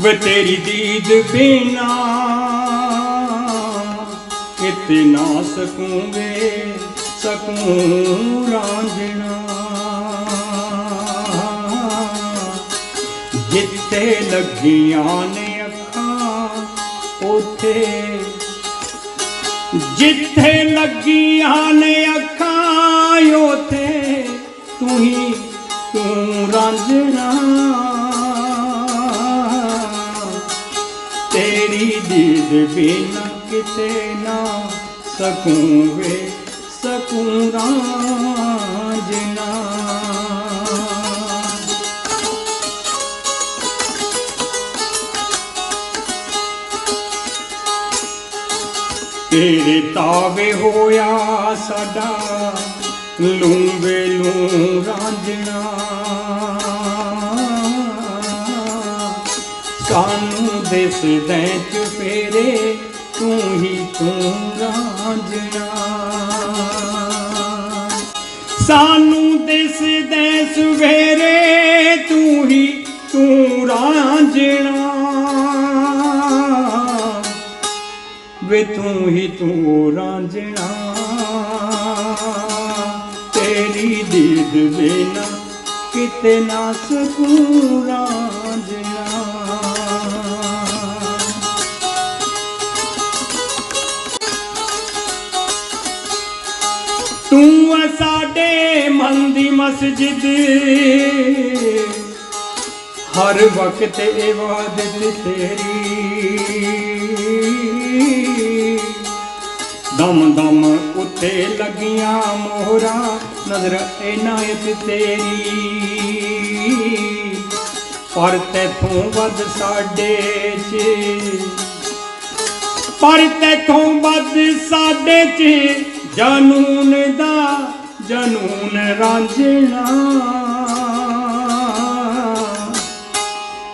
ਵੇ ਤੇਰੀ ਦੀਦ ਬਿਨਾ ਕਿਤੇ ਨਾ ਸਕੂੰ ਵੇ, ਸਕੂੰ ਰਾਂਝਣਾ। ਜਿੱਥੇ ਲੱਗੀਆਂ ਨੇ ਅੱਖਾਂ, ਉਥੇ ਜਿੱਥੇ ਲੱਗੀਆਂ ਨੇ ਅੱਖਾਂ, ਉਥੇ ਤੂੰ ਹੀ ਤੂੰ ਰਾਂਝਣਾ। ਦੀਦ ਬਿਨਾ ਕਿਤੇ ਨਾ ਸਕੂੰ ਵੇ ਸਕੂੰ ਰਾਂਝਣਾ ਤੇਰੇ ਤਾਵੇ ਹੋਇਆ ਸਾਡਾ ਲੂੰਵੇ ਲੂੰ ਰਾਂਝਣਾ ਸਾਨੂੰ ਦਿਸਦੇ ਚੁਫੇਰੇ ਤੂੰ ਹੀ ਤੂੰ ਰਾਂਝਣਾ। ਸਾਨੂੰ ਦਿਸਦੇ ਸਵੇਰੇ ਤੂੰ ਹੀ ਤੂੰ ਰਾਂਝਣਾ। ਵੇ ਤੂੰ ਹੀ ਤੂੰ ਰਾਂਝਣਾ। ਤੇਰੀ ਦੀਦ ਬਿਨਾ ਕਿਤੇ ਨਾ ਸਕੂੰ ਰਾਂਝਣਾ। ਮਸਜਿਦ। ਹਰ ਵਕਤ ਇਬਾਦਤ ਤੇਰੀ। ਦਮ ਦਮ ਉੱਤੇ ਲੱਗੀਆਂ ਮੋਹਰਾਂ, ਨਜ਼ਰ ਇਨਾਇਤ ਤੇਰੀ। ਪਰ ਤੇਥੋਂ ਵੱਧ ਸਾਡੇ ਚ। ਪਰ ਤੇਥੋਂ ਵੱਧ ਸਾਡੇ ਚ ਜਨੂਨ ਦਾ ਜਨੂਨ ਰਾਂਝਣਾ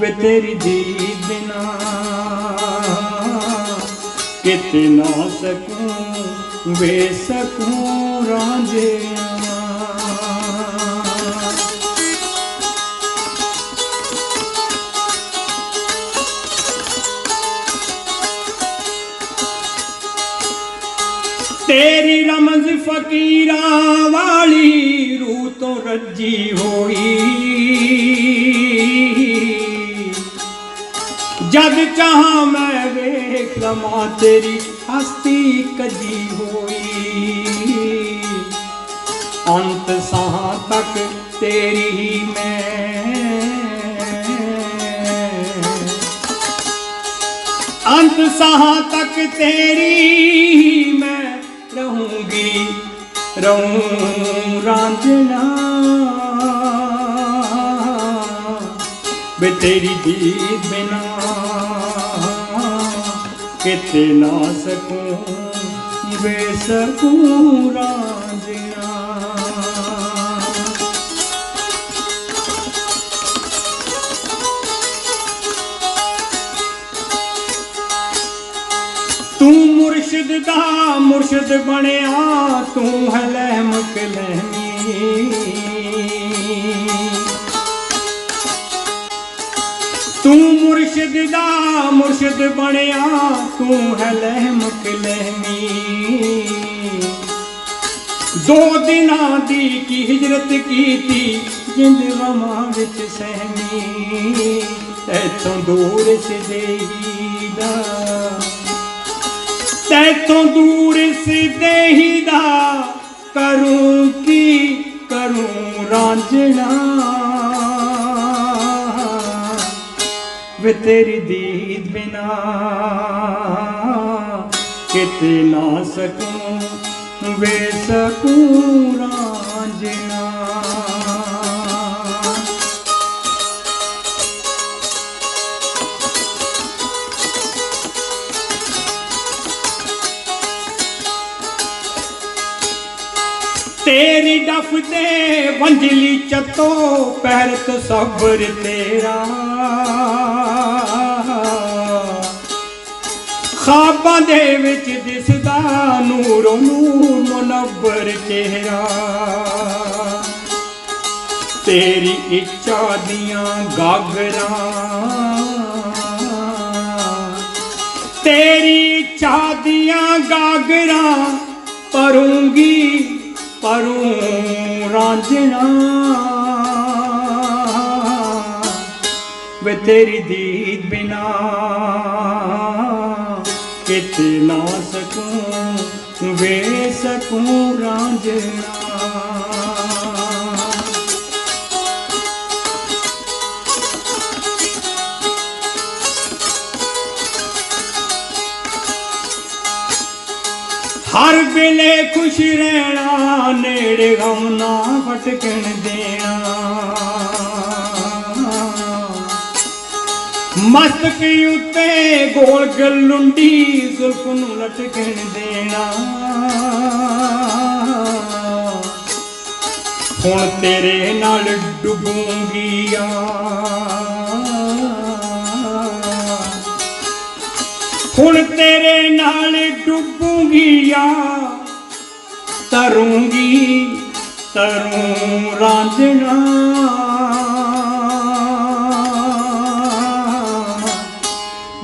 ਵੇ ਤੇਰੀ ਦੀ ਬਿਨਾ ਕਿਤੇ ਨਾ ਸਕੂੰ ਵੇ ਸਕੂੰ ਰਾਂਝਿਆ ਤੇਰੀ ਰਮਜ਼ ਫਕੀਰਾਂ ਵਾਲੀ ਰੂਹ ਤੋਂ ਰੱਜੀ ਹੋਈ। ਜਦ ਚਾਹਾਂ ਮੈਂ ਵੇਖ ਲਵਾਂ ਤੇਰੀ ਹਸਤੀ ਕਜੀ ਹੋਈ। ਅੰਤ ਸਾਹ ਤੱਕ ਤੇਰੀ ਹੀ ਮੈਂ। ਅੰਤ ਸਾਹ ਤੱਕ ਤੇਰੀ ਹੀ ਮੈਂ ਰਹੂੰਗੀ ਰਹੂੰ ਰਾਂਝਣਾ ਵੇ ਤੇਰੀ ਦੀਦ ਬਿਨਾ ਕਿਤੇ ਨਾ ਸਕੂੰ ਬੇ ਸਕੂੰ ਮੁਰਸ਼ਿਦ ਦਾ ਮੁਰਸ਼ਿਦ ਬਣਿਆ, ਤੂੰ ਹੈ ਲਹਿਮ ਕਲਹਿਮੀ ਤੂੰ ਮੁਰਸ਼ਿਦ ਦਾ ਮੁਰਸ਼ਿਦ ਬਣਿਆ, ਤੂੰ ਹੈ ਲਹਿਮ ਕਲਹਿਮੀ ਦੋ ਦਿਨਾਂ ਦੀ ਕੀ ਹਿਜਰਤ ਕੀਤੀ, ਜਿੰਦ ਗਮਾਂ ਵਿੱਚ ਸਹਿਮੀ। ਤੈਥੋਂ ਦੂਰ ਸਦੇਹੀ ਦਾ ਤੈਥੋਂ ਦੂਰ ਸਿਦੇਹੀ ਦਾ ਕਰੂੰ ਕੀ? ਕਰੂੰ ਰਾਂਝਣਾ। ਵੇ ਤੇਰੀ ਦੀਦ ਬਿਨਾ ਕਿਤੇ ਨਾ ਸਕੂੰ, ਵੇ ਸਕੂੰ ਰਾਂਝਣਾ। ਰਫਦੇ ਵੰਝਲੀ ਚਤੋ ਪਹਿਰਤ ਸਬਰ ਤੇਰਾ ਖਾਬਾਂ ਦੇ ਵਿੱਚ ਦਿਸਦਾ ਨੂਰੋ ਨੂਰ ਮੁਨੱਵਰ ਚਿਹਰਾ। ਤੇਰੀ ਇੱਛਾ ਦੀਆਂ ਗਾਗਰਾਂ। ਤੇਰੀ ਚਾਦੀਆਂ ਗਾਗਰਾਂ ਪਰੂੰਗੀ ਪਰੂ ਰਾਂਝਣਾ। ਵੇ ਤੇਰੀ ਦੀਦ ਬਿਨਾ ਕਿਤੇ ਨਾ ਸਕੂੰ ਵੇ ਸਕੂੰ ਰਾਂਝਣਾ। ਹਰ ਵੇਲੇ ਖੁਸ਼ ਰਹਿਣਾ, ਨੇੜੇ ਗਮ ਨਾ ਭਟਕਣ ਦੇਣਾ। ਮਸਤਕ ਉੱਤੇ ਗੋਲ ਗਲੁੰਡੀ ਜ਼ੁਲਫ ਨੂੰ ਲਟਕਣ ਦੇਣਾ। ਹੁਣ ਤੇਰੇ ਨਾਲ ਡੁੱਬੂੰਗੀ ਆ। ਹੁਣ ਤੇਰੇ ਨਾਲ ਡੁੱਬ ਡੁੱਬੂਗੀ ਆ ਤਰੂੰਗੀ, ਤਰੂੰ ਰਾਂਝਣਾ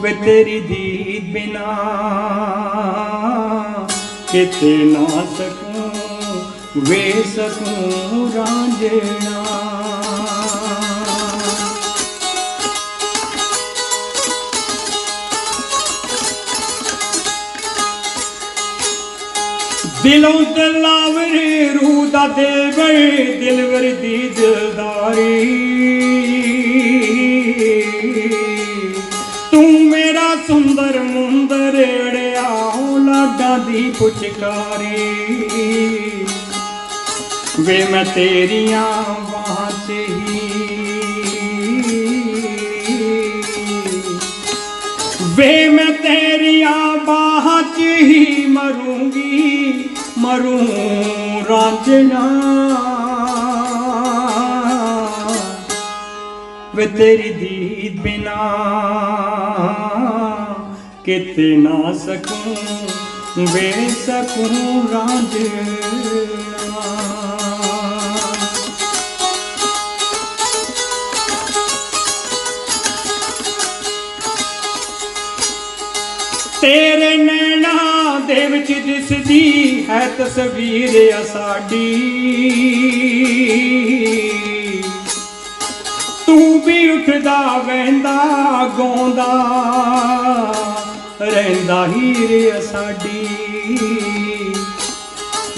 ਵੇ ਤੇਰੀ ਦੀਦ ਬਿਨਾ ਕਿਤੇ ਨਾ ਸਕੂੰ, ਵੇ ਸਕੂੰ ਰਾਂਝਣਾ ਦਿਲੋਂ ਦਿਲਾਵਰ ਰੂਹ ਦਾ ਦਿਲਵਰ ਦਿਲਵਰ ਦੀ ਦਿਲਦਾਰੀ ਤੂੰ ਮੇਰਾ ਸੁੰਦਰ ਮੁੰਦਰ ਅੜਿਆ ਲਾਡਾਂ ਦੀ ਪੁਚਕਾਰੀ। ਵੇ ਮੈਂ ਤੇਰੀਆਂ ਬਾਹਾਂ 'ਚ ਹੀ। ਵੇ ਮੈਂ ਤੇਰੀਆਂ ਬਾਹਾਂ 'ਚ ਹੀ। ਮਰੂੰ ਰਾਂਝਣਾ ਵੇ ਤੇਰੀ ਦੀਦ ਬਿਨਾ ਕਿਤੇ ਨਾ ਸਕੂੰ ਵੇ ਸਕੂੰ ਰਾਂਝਣਾ ਵਿੱਚ ਦਿਸਦੀ ਹੈ ਤਸਵੀਰ ਸਾਡੀ। ਤੂੰ ਵੀ ਉੱਠਦਾ, ਵਹਿੰਦਾ, ਗਾਉਂਦਾ, ਰਹਿੰਦਾ ਹੀਰੇ ਸਾਡੀ।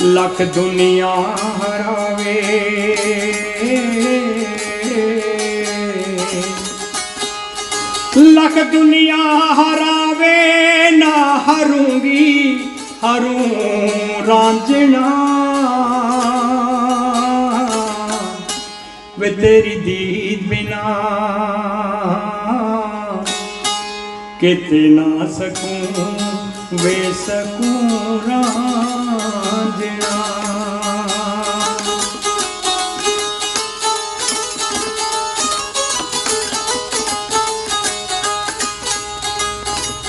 ਲੱਖ ਦੁਨੀਆ ਹਰਾਵੇ। ਲੱਖ ਦੁਨੀਆ ਹਰਾਵੇ, ਨਾ ਹਰੂੰਗੀ। ਹਰੂੰ ਰਾਂਝਣਾ। ਵੇ ਤੇਰੀ ਦੀਦ ਬਿਨਾ ਕਿਤੇ ਨਾ ਸਕੂੰ ਵੇ ਸਕੂੰ ਰਾਂਝਣਾ।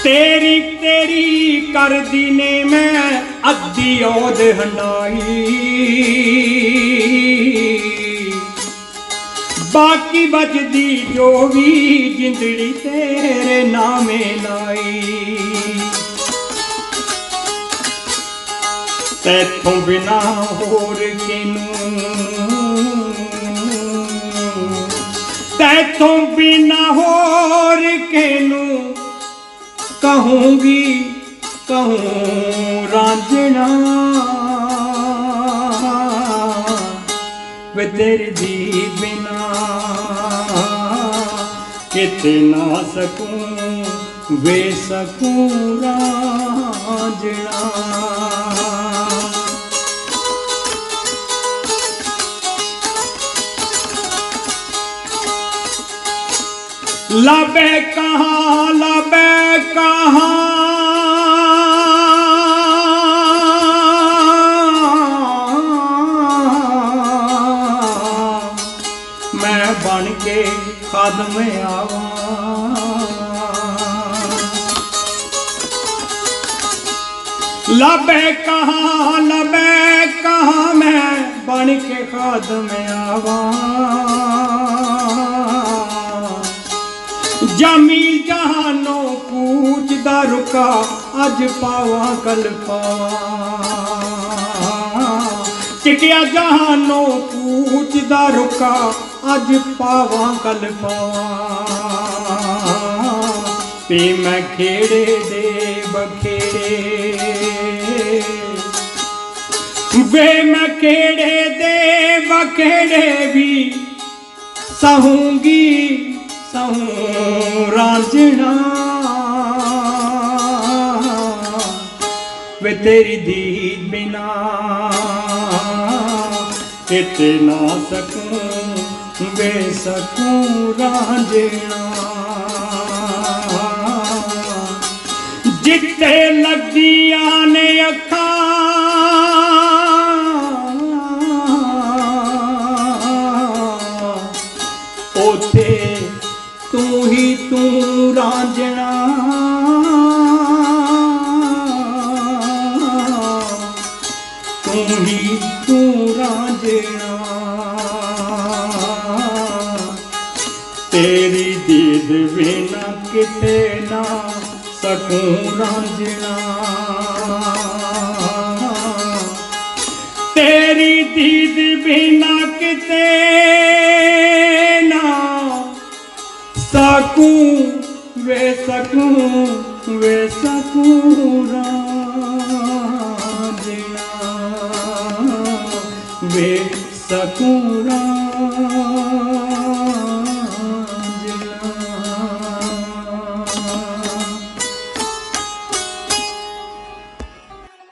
ਤੇਰੀ ਤੇਰੀ ਕਰਦੀ ਨੇ ਮੈਂ ਅੱਧੀ ਔਦ ਹੰਡਾਈ। ਬਾਕੀ ਬਚਦੀ ਜੋ ਵੀ ਜਿੰਦੜੀ ਤੇਰੇ ਨਾਮੇ ਲਾਈ। ਤੈਥੋਂ ਬਿਨਾ ਹੋਰ ਕਿਨੂੰ ਤੈਥੋਂ ਬਿਨਾ ਹੋਰ ਕਿਨੂੰ ਕਹੂੰਗੀ, ਕਹੂੰ ਰਾਂਝਣਾ ਵੇ ਤੇਰੀ ਦੀ ਬਿਨਾ ਕਿਤੇ ਨਾ ਸਕੂੰ, ਵੇ ਸਕੂੰ ਰਾਂਝਣਾ ਲਾਬੇ ਕਹਾ ਮੈਂ ਬਣ ਕੇ ਕਦਮ ਆਵਾਂ। ਲਬੇ ਕਹਾ ਲਬੇ ਕਹਾ, ਮੈਂ ਬਣ ਕੇ ਖਾਦਮ ਆਵਾਂ। ਜਮੀ ਰੁਕਾ, ਅੱਜ ਪਾਵਾਂ ਕੱਲ ਪਾਵਾਂ ਚਿਟਿਆ ਜਹਾਨੋਂ ਪੂਛਦਾ ਰੁਕਾ, ਅੱਜ ਪਾਵਾਂ ਕੱਲ ਪਾਵਾਂ ਪੀ ਮੈਂ ਖੇੜੇ ਦੇ ਬਖੇੜੇ। ਵੇ ਮੈਂ ਕਿਹੜੇ ਦੇ ਵਖੇੜੇ ਵੀ ਸਹੂੰਗੀ, ਸਹੂੰ ਰਾਂਝਣਾ। ਵੇ ਤੇਰੀ ਦੀਦ ਬਿਨਾ ਕਿਤੇ ਨਾ ਸਕੂੰ ਹੀ ਤੂੰ ਰਾਂਝਣਾ। ਤੇਰੀ ਦੀਦ ਬਿਨਾ ਕਿਤੇ ਨਾ ਸਕੂੰ ਰਾਂਝਣਾ। ਤੇਰੀ ਦੀਦ ਬਿਨਾ ਕਿਤੇ ਨਾ ਸਕੂੰ ਵੇ ਸਕੂੰ ਵੇ ਸਕੂੰ ਰਾਂਝਣਾ। वे करा